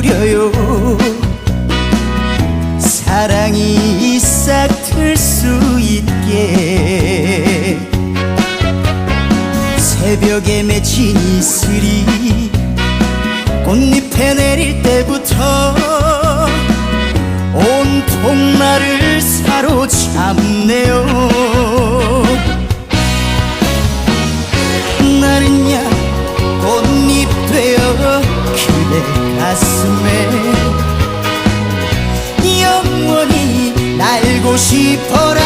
누려요. 사랑이 싹 틀 수 있게. 새벽에 맺힌 이슬이 꽃잎에 내릴 때부터 온통 나를 사로잡네요. 날고 싶어라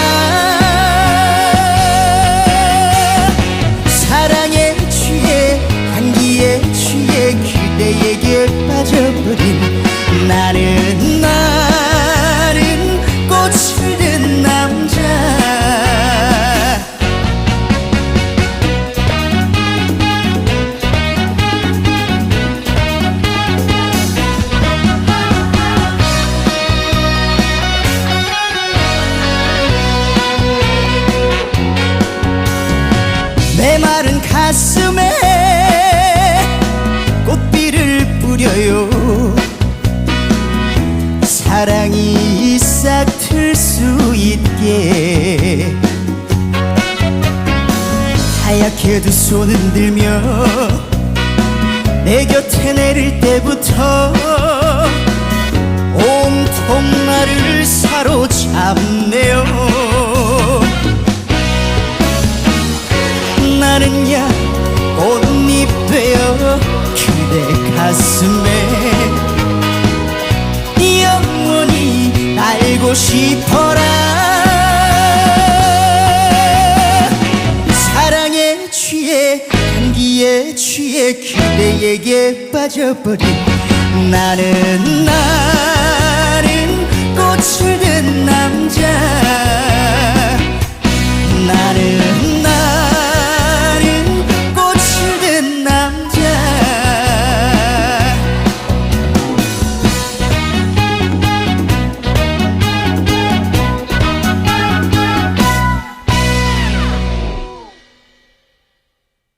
가슴에 꽃비를 뿌려요. 사랑이 싹틀 수 있게. 하얗게 두손 흔들며 내 곁에 내릴 때부터 온통 나를 사로잡네요 그대 가슴에 영원히 날고 싶어라. 사랑에 취해 향기에 취해 그대에게 빠져버린 나는 나는 꽃을